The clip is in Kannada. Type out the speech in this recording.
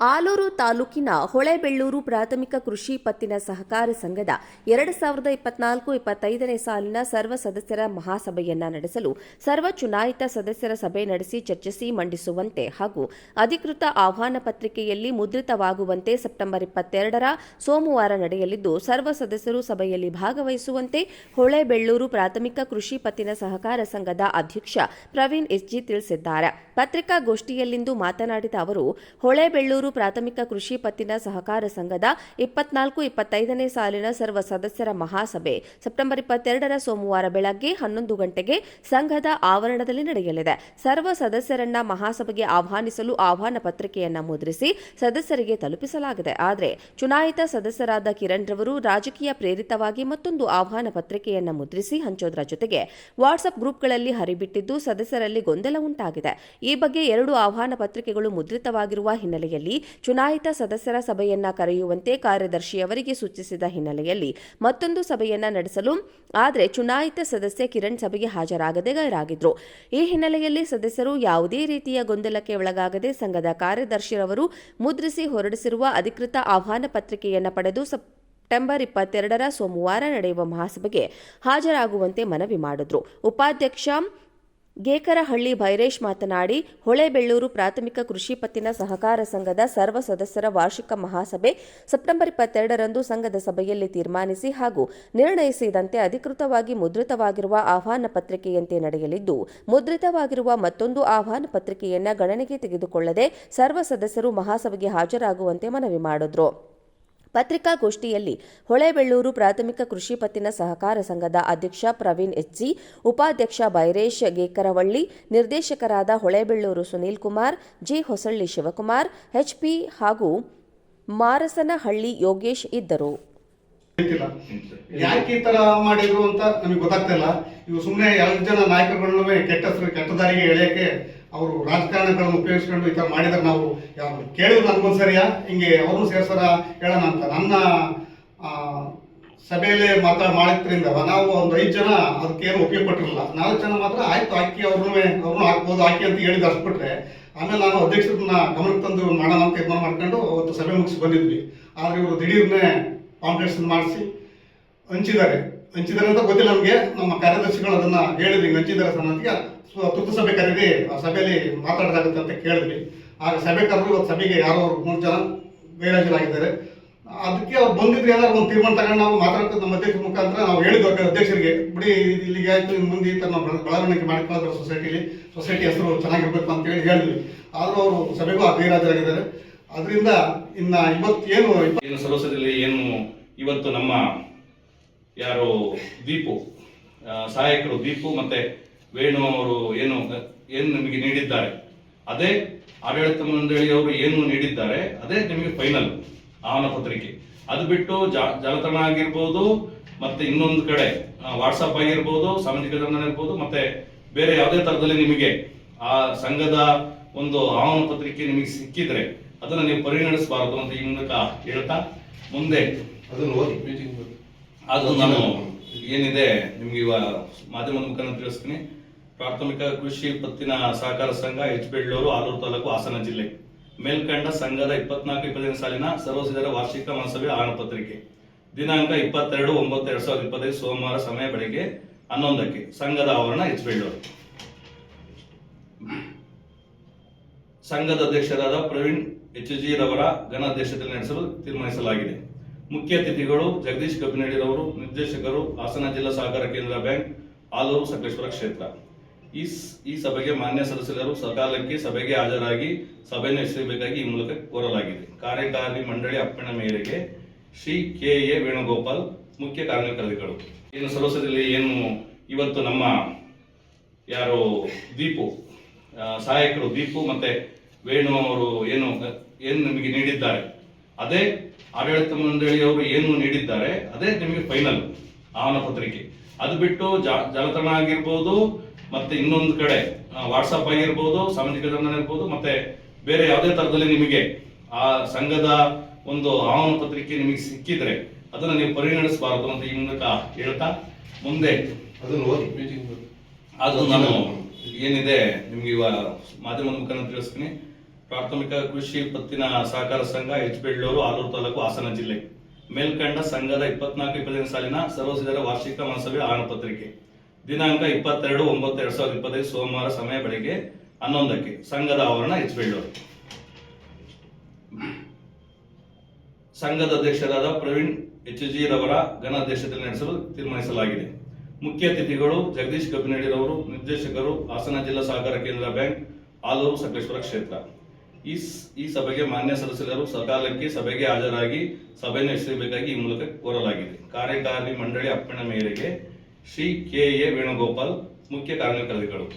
ಆಲೂರು ತಾಲೂಕಿನ ಹೊಳೆಬೆಳ್ಳೂರು ಪ್ರಾಥಮಿಕ ಕೃಷಿ ಪತ್ತಿನ ಸಹಕಾರ ಸಂಘದ ಎರಡು ಸಾವಿರದ ಇಪ್ಪತ್ನಾಲ್ಕು ಇಪ್ಪತ್ತೈದನೇ ಸಾಲಿನ ಸರ್ವ ಸದಸ್ಯರ ಮಹಾಸಭೆಯನ್ನ ನಡೆಸಲು ಸರ್ವ ಚುನಾಯಿತ ಸದಸ್ಯರ ಸಭೆ ನಡೆಸಿ ಚರ್ಚಿಸಿ ಮಂಡಿಸುವಂತೆ ಹಾಗೂ ಅಧಿಕೃತ ಆಹ್ವಾನ ಪತ್ರಿಕೆಯಲ್ಲಿ ಮುದ್ರಿತವಾಗುವಂತೆ ಸೆಪ್ಟೆಂಬರ್ ಇಪ್ಪತ್ತೆರಡರ ಸೋಮವಾರ ನಡೆಯಲಿದ್ದು, ಸರ್ವ ಸದಸ್ಯರು ಸಭೆಯಲ್ಲಿ ಭಾಗವಹಿಸುವಂತೆ ಹೊಳೆಬೆಳ್ಳೂರು ಪ್ರಾಥಮಿಕ ಕೃಷಿ ಪತ್ತಿನ ಸಹಕಾರ ಸಂಘದ ಅಧ್ಯಕ್ಷ ಪ್ರವೀಣ್ ಎಸ್ಜಿ ತಿಳಿಸಿದ್ದಾರೆ. ಪತ್ರಿಕಾಗೋಷ್ಠಿಯಲ್ಲಿಂದು ಮಾತನಾಡಿದ ಅವರು, ಹೊಳೆಬೆಳ್ಳೂರು ಪ್ರಾಥಮಿಕ ಕೃಷಿ ಪತ್ತಿನ ಸಹಕಾರ ಸಂಘದ ಇಪ್ಪತ್ನಾಲ್ಕು, ಇಪ್ಪತ್ತೈದನೇ ಸಾಲಿನ ಸರ್ವ ಸದಸ್ಯರ ಮಹಾಸಭೆ ಸೆಪ್ಟೆಂಬರ್ ಇಪ್ಪತ್ತೆರಡರ ಸೋಮವಾರ ಬೆಳಗ್ಗೆ ಹನ್ನೊಂದು ಗಂಟೆಗೆ ಸಂಘದ ಆವರಣದಲ್ಲಿ ನಡೆಯಲಿದೆ. ಸರ್ವ ಸದಸ್ಯರನ್ನ ಮಹಾಸಭೆಗೆ ಆಹ್ವಾನಿಸಲು ಆಹ್ವಾನ ಪತ್ರಿಕೆಯನ್ನ ಮುದ್ರಿಸಿ ಸದಸ್ಯರಿಗೆ ತಲುಪಿಸಲಾಗಿದೆ. ಆದರೆ ಚುನಾಯಿತ ಸದಸ್ಯರಾದ ಕಿರಣ್ ರವರು ರಾಜಕೀಯ ಪ್ರೇರಿತವಾಗಿ ಮತ್ತೊಂದು ಆಹ್ವಾನ ಪತ್ರಿಕೆಯನ್ನ ಮುದ್ರಿಸಿ ಹಂಚೋದರ ಜೊತೆಗೆ ವಾಟ್ಸ್ಆಪ್ ಗ್ರೂಪ್ಗಳಲ್ಲಿ ಹರಿಬಿಟ್ಟಿದ್ದು ಸದಸ್ಯರಲ್ಲಿ ಗೊಂದಲ ಉಂಟಾಗಿದೆ. ಈ ಬಗ್ಗೆ ಎರಡು ಆಹ್ವಾನ ಪತ್ರಿಕೆಗಳು ಮುದ್ರಿತವಾಗಿರುವ ಹಿನ್ನೆಲೆಯಲ್ಲಿ ಚುನಾಯಿತ ಸದಸ್ಯರ ಸಭೆಯನ್ನ ಕರೆಯುವಂತೆ ಕಾರ್ಯದರ್ಶಿಯವರಿಗೆ ಸೂಚಿಸಿದ ಹಿನ್ನೆಲೆಯಲ್ಲಿ ಮತ್ತೊಂದು ಸಭೆಯನ್ನ ನಡೆಸಲು, ಆದರೆ ಚುನಾಯಿತ ಸದಸ್ಯ ಕಿರಣ್ ಸಭೆಗೆ ಹಾಜರಾಗದೆ ಗೈರಾಗಿದ್ರು. ಈ ಹಿನ್ನೆಲೆಯಲ್ಲಿ ಸದಸ್ಯರು ಯಾವುದೇ ರೀತಿಯ ಗೊಂದಲಕ್ಕೆ ಒಳಗಾಗದೆ ಸಂಘದ ಕಾರ್ಯದರ್ಶಿಯವರು ಮುದ್ರಿಸಿ ಹೊರಡಿಸಿರುವ ಅಧಿಕೃತ ಆಹ್ವಾನ ಪತ್ರಿಕೆಯನ್ನು ಪಡೆದು ಸೆಪ್ಟೆಂಬರ್ ಇಪ್ಪತ್ತೆರಡರ ಸೋಮವಾರ ನಡೆಯುವ ಮಹಾಸಭೆಗೆ ಹಾಜರಾಗುವಂತೆ ಮನವಿ ಮಾಡಿದ್ರು. ಉಪಾಧ್ಯಕ್ಷ ಗೇಕರಹಳ್ಳಿ ಭೈರೇಶ್ ಮಾತನಾಡಿ, ಹೊಳೆಬೆಳ್ಳೂರು ಪ್ರಾಥಮಿಕ ಕೃಷಿ ಪತ್ತಿನ ಸಹಕಾರ ಸಂಘದ ಸರ್ವ ಸದಸ್ಯರ ವಾರ್ಷಿಕ ಮಹಾಸಭೆ ಸೆಪ್ಟೆಂಬರ್ ಇಪ್ಪತ್ತೆರಡರಂದು ಸಂಘದ ಸಭೆಯಲ್ಲಿ ತೀರ್ಮಾನಿಸಿ ಹಾಗೂ ನಿರ್ಣಯಿಸಿದಂತೆ ಅಧಿಕೃತವಾಗಿ ಮುದ್ರಿತವಾಗಿರುವ ಆಹ್ವಾನ ಪತ್ರಿಕೆಯಂತೆ ನಡೆಯಲಿದ್ದು, ಮುದ್ರಿತವಾಗಿರುವ ಮತ್ತೊಂದು ಆಹ್ವಾನ ಪತ್ರಿಕೆಯನ್ನು ಗಣನೆಗೆ ತೆಗೆದುಕೊಳ್ಳದೆ ಸರ್ವ ಸದಸ್ಯರು ಮಹಾಸಭೆಗೆ ಹಾಜರಾಗುವಂತೆ ಮನವಿ ಮಾಡಿದ್ರು. ಪತ್ರಿಕಾಗೋಷ್ಠಿಯಲ್ಲಿ ಹೊಳೆಬೆಳ್ಳೂರು ಪ್ರಾಥಮಿಕ ಕೃಷಿ ಪತ್ತಿನ ಸಹಕಾರ ಸಂಘದ ಅಧ್ಯಕ್ಷ ಪ್ರವೀಣ್ ಎಚ್ಜಿ, ಉಪಾಧ್ಯಕ್ಷ ಬೈರೇಶ್ ಗೇಕರವಳ್ಳಿ, ನಿರ್ದೇಶಕರಾದ Holebelluru Sunil Kumar, G Hosalli Shivakumar H P ಹಾಗೂ ಮಾರಸನಹಳ್ಳಿ ಯೋಗೇಶ್ ಇದ್ದರು. ಯಾಕೆ ಈ ಮಾಡಿದ್ರು ಅಂತ ನಮಗೆ ಗೊತ್ತಾಗ್ತಿಲ್ಲ ಇವು ಸುಮ್ಮನೆ ಎರಡು ಜನ ನಾಯಕರುಗಳನ್ನು ಕೆಟ್ಟ ಹೆಸರು, ಕೆಟ್ಟ ದಾರಿಗೆ ಎಳೆಯಕ್ಕೆ ಅವರು ರಾಜಕಾರಣಗಳನ್ನು ಉಪಯೋಗಿಸ್ಕೊಂಡು ಈ ಥರ ಮಾಡಿದ್ರೆ ನಾವು ಯಾರು ಕೇಳಿದ್ರು ನನ್ಗೊಂದ್ಸರಿಯಾ ಹಿಂಗೆ ಅವರು ಸೇರ್ಸರ ಹೇಳೋಣ ಅಂತ. ನನ್ನ ಸಭೆಯಲ್ಲೇ ಮಾತಾಡ ಮಾಡಿದ್ರಿಂದ ನಾವು ಒಂದು ಐದು ಜನ ಅದಕ್ಕೇನು ಉಪಯೋಗ ಪಟ್ಟಿರಲಿಲ್ಲ ನಾಲ್ಕು ಜನ ಮಾತ್ರ ಆಯ್ತು ಹಾಕಿ ಅವ್ರನ್ನ, ಅವ್ರನ್ನೂ ಹಾಕ್ಬೋದು ಹಾಕಿ ಅಂತ ಹೇಳಿದ ಅಷ್ಟುಬಿಟ್ರೆ. ಆಮೇಲೆ ನಾನು ಅಧ್ಯಕ್ಷರನ್ನ ಗಮನಕ್ಕೆ ತಂದು ಮಾಡೋಣ ಅಂತ ತೀರ್ಮಾನ ಮಾಡ್ಕೊಂಡು ಅವತ್ತು ಸಭೆ ಮುಗಿಸಿ ಬಂದಿದ್ವಿ. ಆದರೆ ಇವರು ದಿಢೀರ್ನೇ ಕಾಂಪ್ಲೆಕ್ಸ್ ಮಾಡಿಸಿ ಹಂಚಿದ್ದಾರೆ. ಹಂಚಿದ್ದಾರೆ ಅಂತ ಗೊತ್ತಿಲ್ಲ ನಮಗೆ. ನಮ್ಮ ಕಾರ್ಯದರ್ಶಿಗಳು ಅದನ್ನ ಹೇಳಿದ್ವಿ ಹಂಚಿದ್ದಾರೆ ಸರ್ ಅಂತ ಸೊ ತುರ್ತು ಸಭೆ ಕರೀರಿ ಆ ಸಭೆಯಲ್ಲಿ ಮಾತಾಡೋದಾಗುತ್ತೆ ಅಂತ ಕೇಳಿದ್ವಿ. ಆಗ ಸಭೆ ಕರೆದು ಇವತ್ತು ಸಭೆಗೆ ಯಾರೋ ಮೂರು ಜನ ಗೈರಾಜರಾಗಿದ್ದಾರೆ ಅದಕ್ಕೆ ಅವ್ರು ಬಂದಿದ್ರೆ ಏನಾದ್ರು ಒಂದು ತೀರ್ಮಾನ ತಗೊಂಡು ನಾವು ಮಾತಾಡ್ತಾ ನಮ್ಮ ಅಧ್ಯಕ್ಷರ ಮುಖಾಂತರ ನಾವು ಹೇಳಿದ್ವಿ ಅಧ್ಯಕ್ಷರಿಗೆ. ಬಿಡಿ ಇಲ್ಲಿಗೆ ಆಯಿತು ಮುಂದೆ ಈ ಥರ ನಾವು ಬೆಳ- ಬೆಳವಣಿಗೆ ಮಾಡ್ಕೊಳ್ಳೋದ್ರ ಸೊಸೈಟಿಲಿ, ಸೊಸೈಟಿ ಹೆಸರು ಚೆನ್ನಾಗಿರ್ಬೇಕು ಅಂತ ಹೇಳಿ ಹೇಳಿದ್ವಿ. ಆದರೂ ಅವರು ಸಭೆಗೂ ಆ ಗೈರಾಜರಾಗಿದ್ದಾರೆ ಅದರಿಂದ ಇನ್ನು ಇವತ್ತು ಏನು ಸದಸ್ಯರಲ್ಲಿ ಏನು ಇವತ್ತು ನಮ್ಮ ಯಾರು ದೀಪು ಸಹಾಯಕರು ದೀಪು ಮತ್ತೆ ವೇಣು ಅವರು ಏನು ಏನು ನಿಮಗೆ ನೀಡಿದ್ದಾರೆ ಅದೇ ಆಡಳಿತ ಮಂಡಳಿಯವರು ಏನು ನೀಡಿದ್ದಾರೆ ಅದೇ ನಿಮಗೆ ಫೈನಲ್ ಆಹ್ವಾನ ಪತ್ರಿಕೆ ಅದು ಬಿಟ್ಟು ಜಾಲತಾಣ ಆಗಿರ್ಬೋದು ಮತ್ತೆ ಇನ್ನೊಂದು ಕಡೆ ವಾಟ್ಸಪ್ ಆಗಿರ್ಬೋದು ಸಾಮಾಜಿಕ ಜಾಲತಾಣ ಇರ್ಬೋದು ಮತ್ತೆ ಬೇರೆ ಯಾವುದೇ ತರದಲ್ಲಿ ನಿಮಗೆ ಆ ಸಂಘದ ಒಂದು ಆಹ್ವಾನ ಪತ್ರಿಕೆ ನಿಮಗೆ ಸಿಕ್ಕಿದ್ರೆ ಅದನ್ನ ನೀವು ಪರಿಗಣಿಸಬಾರದು ಅಂತ ಈ ಮೂಲಕ ಹೇಳ್ತಾ ಮುಂದೆ ಅದನ್ನು ಓದಿ ಮೀಟಿಂಗ್ ಅದು ನಾನು ಏನಿದೆ ನಿಮ್ಗೆ ಇವಾಗ ಮಾಧ್ಯಮದ ಮುಖಾಂತರ ತಿಳಿಸ್ತೀನಿ. ಪ್ರಾಥಮಿಕ ಕೃಷಿ ಪತ್ತಿನ ಸಹಕಾರ ಸಂಘ ಎಚ್ ಬೆಳ್ಳೂರು ಆಲೂರು ತಾಲೂಕು ಹಾಸನ ಜಿಲ್ಲೆ. ಮೇಲ್ಕಂಡ ಸಂಘದ ಇಪ್ಪತ್ನಾಲ್ಕು ಇಪ್ಪತ್ತೈದು ಸಾಲಿನ ಸರ್ವಸಿದರ ವಾರ್ಷಿಕ ಮಹಾಸಭೆ ಆಹ್ವಾನ ಪತ್ರಿಕೆ. ದಿನಾಂಕ ಇಪ್ಪತ್ತೆರಡು, ಒಂಬತ್ತು, ಎರಡ್ ಸಾವಿರದ ಇಪ್ಪತ್ತೈದು ಸೋಮವಾರ ಸಮಯ ಬೆಳಗ್ಗೆ ಹನ್ನೊಂದಕ್ಕೆ ಸಂಘದ ಆವರಣ ಎಚ್ ಬೆಳ್ಳೂರು ಸಂಘದ ಅಧ್ಯಕ್ಷರಾದ ಪ್ರವೀಣ್ ಎಚ್ ಜಿ ರವರ ಘನ ಅಧ್ಯಕ್ಷತೆಯಲ್ಲಿ ನಡೆಸಲು ತೀರ್ಮಾನಿಸಲಾಗಿದೆ. ಮುಖ್ಯ ಅತಿಥಿಗಳು ಜಗದೀಶ್ ಕಬ್ಬಿನಡಿರವರು ನಿರ್ದೇಶಕರು, ಹಾಸನ ಜಿಲ್ಲಾ ಸಹಕಾರ ಕೇಂದ್ರ ಬ್ಯಾಂಕ್, ಆಲೂರು ಸಕಲೇಶ್ವರ ಕ್ಷೇತ್ರ. ಈ ಈ ಸಭೆಗೆ ಮಾನ್ಯ ಸದಸ್ಯರು ಸಕಾಲಕ್ಕೆ ಸಭೆಗೆ ಹಾಜರಾಗಿ ಸಭೆಯನ್ನು ನಡೆಸಬೇಕಾಗಿ ಈ ಮೂಲಕ ಕೋರಲಾಗಿದೆ. ಕಾರ್ಯಕಾರಿ ಮಂಡಳಿ ಅಪ್ಪಣೆ ಮೇರೆಗೆ ಶ್ರೀ ಕೆ ಎ ವೇಣುಗೋಪಾಲ್ ಮುಖ್ಯ ಕಾರ್ಯನಿರ್ವಹಣಾಧಿಕಾರಿಗಳು ಏನು ಸದಸ್ಯರಲ್ಲಿ ಏನು, ಇವತ್ತು ನಮ್ಮ ಯಾರು ದೀಪು ಸಹಾಯಕರು ದೀಪು ಮತ್ತೆ ವೇಣು ಅವರು ಏನು ಏನು ನಿಮಗೆ ನೀಡಿದ್ದಾರೆ, ಅದೇ ಆಡಳಿತ ಮಂಡಳಿಯವರು ಏನು ನೀಡಿದ್ದಾರೆ, ಅದೇ ನಿಮಗೆ ಫೈನಲ್ ಆಹ್ವಾನ ಪತ್ರಿಕೆ ಅದು ಬಿಟ್ಟು ಜಾಲತಾಣ ಆಗಿರ್ಬೋದು ಮತ್ತೆ ಇನ್ನೊಂದು ಕಡೆ ವಾಟ್ಸಪ್ ಆಗಿರ್ಬೋದು ಸಾಮಾಜಿಕ ಜಾಲತಾಣ ಇರ್ಬೋದು ಮತ್ತೆ ಬೇರೆ ಯಾವುದೇ ತರದಲ್ಲಿ ನಿಮಗೆ ಆ ಸಂಘದ ಒಂದು ಆಹ್ವಾನ ಪತ್ರಿಕೆ ನಿಮಗೆ ಸಿಕ್ಕಿದ್ರೆ ಅದನ್ನ ನೀವು ಪರಿಗಣಿಸಬಾರದು ಅಂತ ಈ ಮೂಲಕ ಹೇಳ್ತಾ ಮುಂದೆ ಅದು ನಾನು ಏನಿದೆ ನಿಮ್ಗೆ ಇವಾಗ ಮಾಧ್ಯಮದ ಮುಖಾಂತರ ತಿಳಿಸ್ತೀನಿ. ಪ್ರಾಥಮಿಕ ಕೃಷಿ ಪತ್ತಿನ ಸಹಕಾರ ಸಂಘ ಎಚ್ ಬೆಳ್ಳೂರು ಆಲೂರು ತಾಲೂಕು ಹಾಸನ ಜಿಲ್ಲೆ. ಮೇಲ್ಕಂಡ ಸಂಘದ ಇಪ್ಪತ್ನಾಲ್ಕು ಇಪ್ಪತ್ತೈದು ಸಾಲಿನ ಸರ್ವಸಿದ್ಧರ ವಾರ್ಷಿಕ ಮಹಾಸಭೆ ಆಹ್ವಾನ ಪತ್ರಿಕೆ. ದಿನಾಂಕ ಇಪ್ಪತ್ತೆರಡು ಒಂಬತ್ತು ಎರಡ್ ಸಾವಿರದ ಇಪ್ಪತ್ತೈದು ಸೋಮವಾರ ಸಮಯ ಬೆಳಗ್ಗೆ ಹನ್ನೊಂದಕ್ಕೆ. ಸಂಘದ ಆವರಣ ಎಚ್ ಬೆಳ್ಳೂರು. ಸಂಘದ ಅಧ್ಯಕ್ಷರಾದ ಪ್ರವೀಣ್ ಎಚ್ ಜಿ ರವರ ಘನ ಅಧ್ಯಕ್ಷತೆಯಲ್ಲಿ ನಡೆಸಲು ತೀರ್ಮಾನಿಸಲಾಗಿದೆ. ಮುಖ್ಯ ಅತಿಥಿಗಳು ಜಗದೀಶ್ ಕಬ್ಬಿನಡಿರವರು ನಿರ್ದೇಶಕರು, ಹಾಸನ ಜಿಲ್ಲಾ ಸಹಕಾರ ಕೇಂದ್ರ ಬ್ಯಾಂಕ್, ಆಲೂರು ಸಕಲೇಶ್ವರ ಕ್ಷೇತ್ರ. ಈ ಈ ಸಭೆಗೆ ಮಾನ್ಯ ಸದಸ್ಯರು ಸಕಾಲಕ್ಕೆ ಸಭೆಗೆ ಹಾಜರಾಗಿ ಸಭೆ ನಡೆಸಬೇಕಾಗಿ ಈ ಮೂಲಕ ಕೋರಲಾಗಿದೆ. ಕಾರ್ಯಕಾರಿ ಮಂಡಳಿ ಅಪ್ಪಣೆ ಮೇರೆಗೆ ಶ್ರೀ ಕೆ ಎ ವೇಣುಗೋಪಾಲ್ ಮುಖ್ಯ ಕಾರ್ಯನಿರ್ವಹಿಗಳು